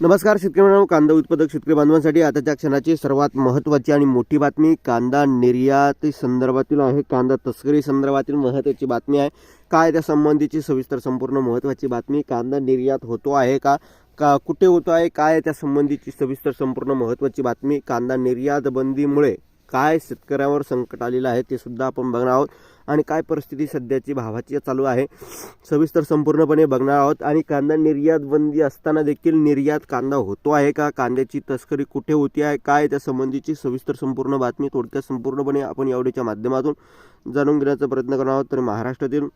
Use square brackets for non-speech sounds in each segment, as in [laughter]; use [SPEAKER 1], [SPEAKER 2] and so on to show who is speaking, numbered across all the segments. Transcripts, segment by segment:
[SPEAKER 1] नमस्कार शेतकरी मित्रांनो कांदा उत्पादक शेतकरी बांधवांसाठी आताच्या क्षणाची सर्वात महत्त्वाची आणि मोठी बातमी कांदा निर्याती संदर्भातील आहे. कांदा तस्करी संदर्भातील महत्त्वाची बातमी आहे. काय त्या संबंधीची सविस्तर संपूर्ण महत्त्वाची बातमी कांदा निर्यात होतो आहे का? का कुठे होतो आहे? काय त्या संबंधीची सविस्तर संपूर्ण महत्त्वाची बातमी कांदा निर्यात बंदीमुळे काय शेतकऱ्यावर संकट आलेलं आहे ते सुद्धा आपण बघणार आहोत. आणि काय परिस्थिती सध्याची भावाची चालू आहे सविस्तर संपूर्णपणे बघणार आहोत. आणि कांदा निर्यात बंदी असताना देखील निर्यात कांदा होतो आहे का? कांद्याची तस्करी कुठे होती आहे? काय त्या संबंधीची सविस्तर संपूर्ण बातमी थोडक्यात संपूर्णपणे आपण यावडीच्या माध्यमातून जाणून घेण्याचा प्रयत्न करणार आहोत. तर महाराष्ट्रातील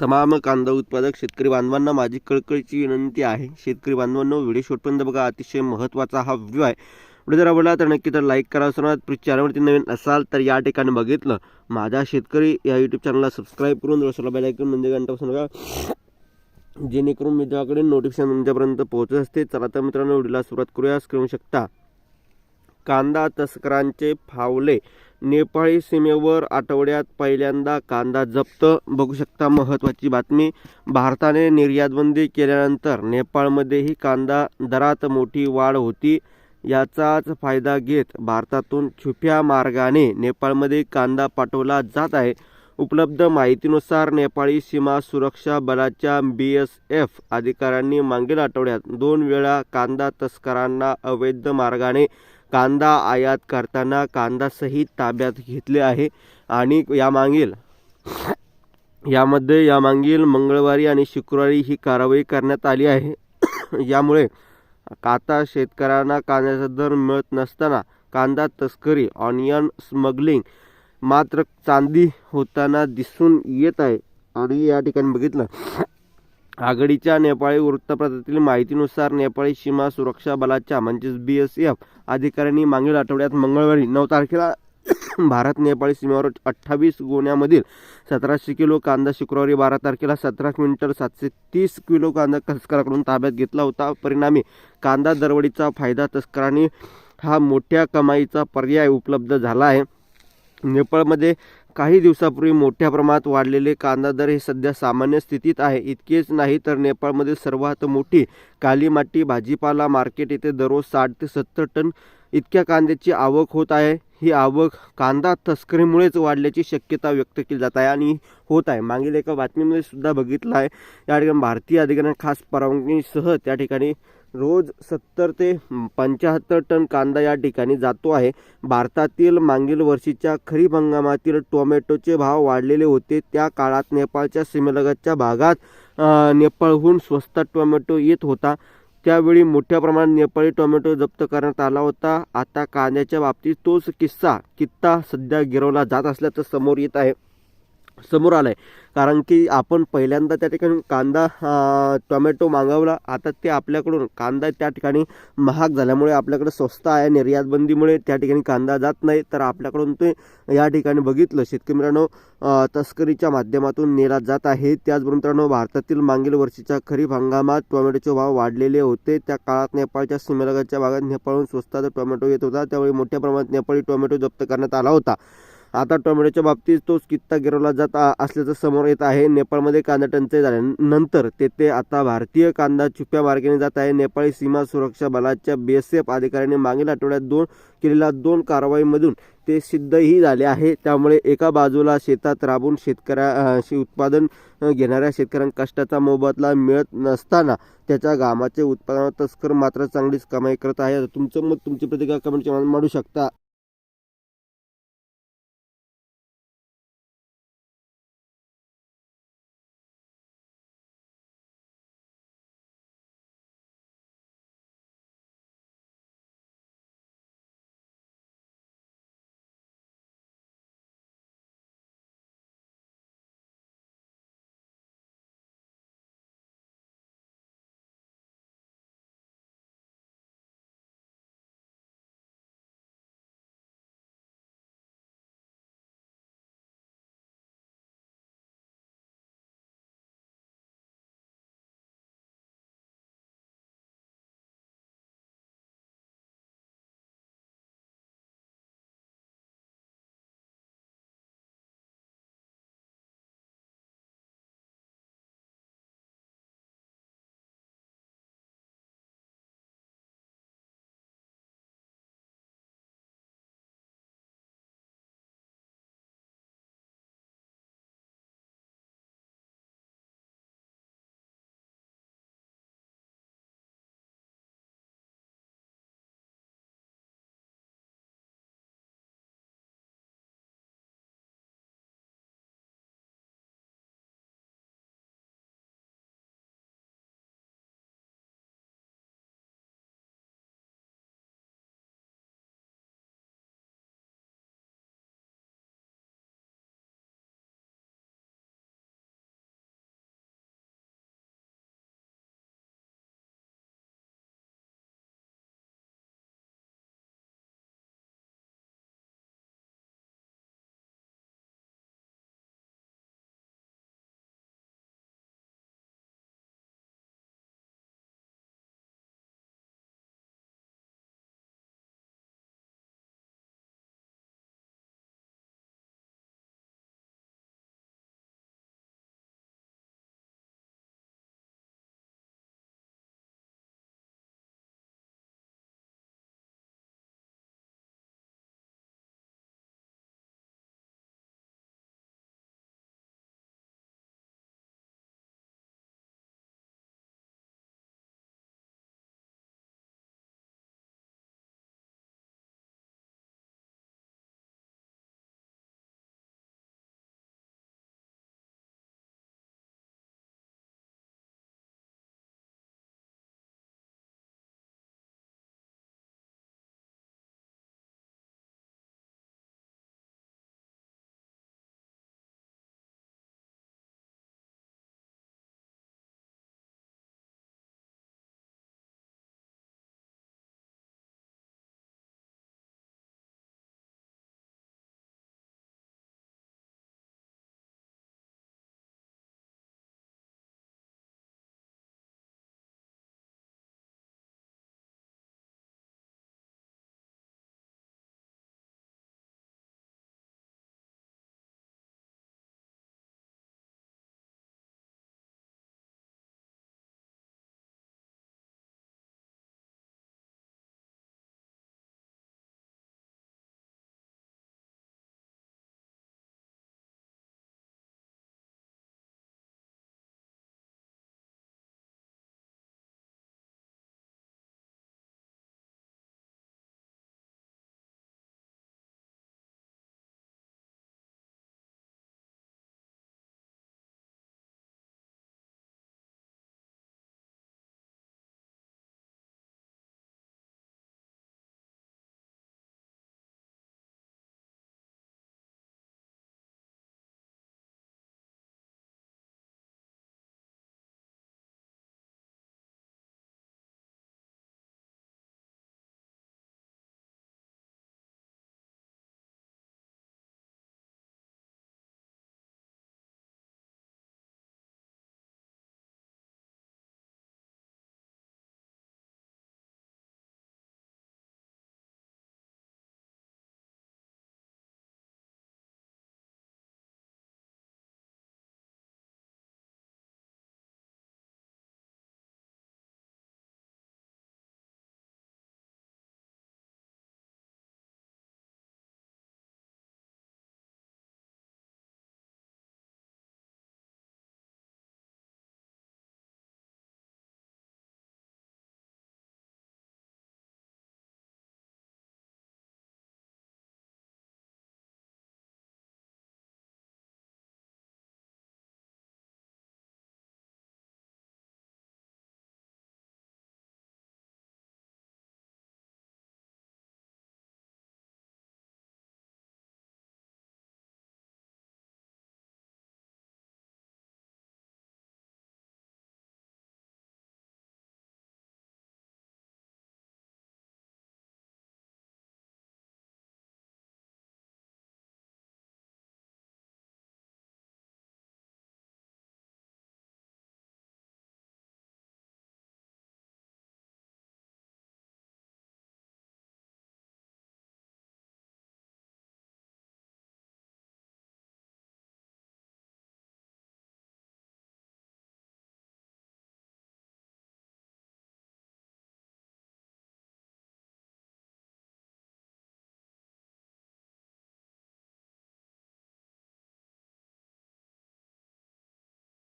[SPEAKER 1] तमाम कांदा उत्पादक शेतकरी बांधवांना माझी कळकळीची विनंती आहे. शेतकरी बांधवांनो व्हिडिओ शेवटपर्यंत बघा. अतिशय महत्त्वाचा हा व्ह्यू आहे. व्हिडिओ जर आवडला तर नक्की तर लाईक करा. असणार चॅनलवरती नवीन असाल तर या ठिकाणी बघितलं माझा शेतकरी या यूट्यूब चॅनलला सबस्क्राईब करून दुसरा बेल ऐकून म्हणजे घंटापासून बघा. जेणेकरून मित्राकडे नोटिफिकेशन तुमच्यापर्यंत पोहोचत असते. चला तर मित्रांनो व्हिडिओला सुरुवात करूया. करू शकता. कांदा तस्करांचे फावले. नेपाळी सीमेवर आठवड्यात पहिल्यांदा कांदा जप्त. बघू शकता महत्त्वाची बातमी. भारताने निर्यातबंदी केल्यानंतर नेपाळमध्येही कांदा दरात मोठी वाढ होती. याचाच फायदा घेत भारतातून छुप्या मार्गाने नेपाळमध्ये कांदा पाठवला जात आहे. उपलब्ध माहितीनुसार नेपाळी सीमा सुरक्षा बलाच्या बी एस एफ अधिकाऱ्यांनी मागील आठवड्यात दोन वेळा कांदा तस्करांना अवैध मार्गाने कांदा आयात करताना कांदासहित ताब्यात घेतले आहे आणि यामागील यामध्ये यामागील मंगळवारी आणि शुक्रवारी ही कारवाई करण्यात आली आहे. [coughs] यामुळे काता शेतकऱ्यांना कांद्याचा दर मिळत नसताना कांदा तस्करी ऑनियन स्मगलिंग मात्र चांदी होताना दिसून येत आहे. आणि या ठिकाणी बघितलं आघाडीच्या नेपाळी वृत्तपत्रातील माहितीनुसार नेपाळी सीमा सुरक्षा बलाच्या म्हणजेच बी एस एफ अधिकाऱ्यांनी मागील आठवड्यात मंगळवारी नऊ तारखेला भारत नेपाळी सीमेवर अठ्ठावीस गोण्यामधील सतराशे किलो कांदा शुक्रवारी बारा तारखेला सतरा क्विंटल सातशे तीस किलो कांदा तस्कराकडून ताब्यात घेतला होता. परिणामी कांदा दरवडीचा फायदा तस्करांनी हा मोठ्या कमाईचा पर्याय उपलब्ध झाला आहे. नेपाळमध्ये काही दिवसापूर्वी मोठ्या प्रमाणात वाढलेले कांदा दर हे सध्या सामान्य स्थितीत आहे. इतकेच नाही तर नेपाळमध्ये सर्वात मोठी कालीमाटी भाजीपाला मार्केट येथे दररोज साठ ते सत्तर टन इतक्या कांद्याची आवक होत आहे. ही आवक कांदा तस्करीमुळेच वाढल्याची शक्यता व्यक्त केली जात आहे आणि होत आहे. मागील एका बातमीमध्ये सुद्धा बघितलं आहे. या ठिकाणी भारतीय अधिकाऱ्यांना खास परवानगीसह त्या ठिकाणी रोज सत्तर ते पंच्याहत्तर टन कांदा या ठिकाणी जातो आहे. भारतातील मागील वर्षीच्या खरीप हंगामातील टोमॅटोचे भाव वाढलेले होते. त्या काळात नेपाळच्या सीमेलगतच्या भागात नेपाळहून स्वस्त टोमॅटो येत होता. त्यावेळी मोठ्या प्रमाणात नेपाळी टोमॅटो जप्त करण्यात आला होता. आता कांद्याच्या बाबतीत तोच किस्सा कित्ता सध्या गिरवला जात असल्याचं समोर येत आहे. समोर आलं आहे कारण की आपण पहिल्यांदा त्या ठिकाणी कांदा टोमॅटो मागवला. आता ते आपल्याकडून कांदा त्या ठिकाणी महाग झाल्यामुळे आपल्याकडे स्वस्त आहे. निर्यातबंदीमुळे त्या ठिकाणी कांदा जात नाही. तर आपल्याकडून ते या ठिकाणी बघितलं. शेतकरी मित्रांनो तस्करीच्या माध्यमातून नेला जात आहे. त्याचबरोबर मित्रांनो भारतातील मागील वर्षीच्या खरीप हंगामात टोमॅटोचे भाव वाढलेले होते. त्या काळात नेपाळच्या सीमेलगतच्या भागात नेपाळहून स्वस्तात टोमॅटो येत होता. त्यावेळी मोठ्या प्रमाणात नेपाळी टोमॅटो जप्त करण्यात आला होता. आता टोमॅटोच्या बाबतीत तोच कित्ता गिरवला जात असल्याचं समोर येत आहे. नेपाळमध्ये कांदा टंचाई झाल्यानंतर तेथे आता भारतीय कांदा छुप्या मार्गाने जात आहे. नेपाळी सीमा सुरक्षा बलाच्या बी एस एफ अधिकाऱ्यांनी मागील आठवड्यात दोन केलेल्या दोन कारवाईमधून ते सिद्धही झाले आहे. त्यामुळे एका बाजूला शेतात राबून शेतकऱ्या उत्पादन घेणाऱ्या शेतकऱ्यांना कष्टाचा मोबदला मिळत नसताना त्याच्या घामाचे उत्पादन तस्कर मात्र चांगलीच कमाई करत आहे. तुमचं मत तुमची प्रतिक्रिया कमेंटच्या मांडू शकता.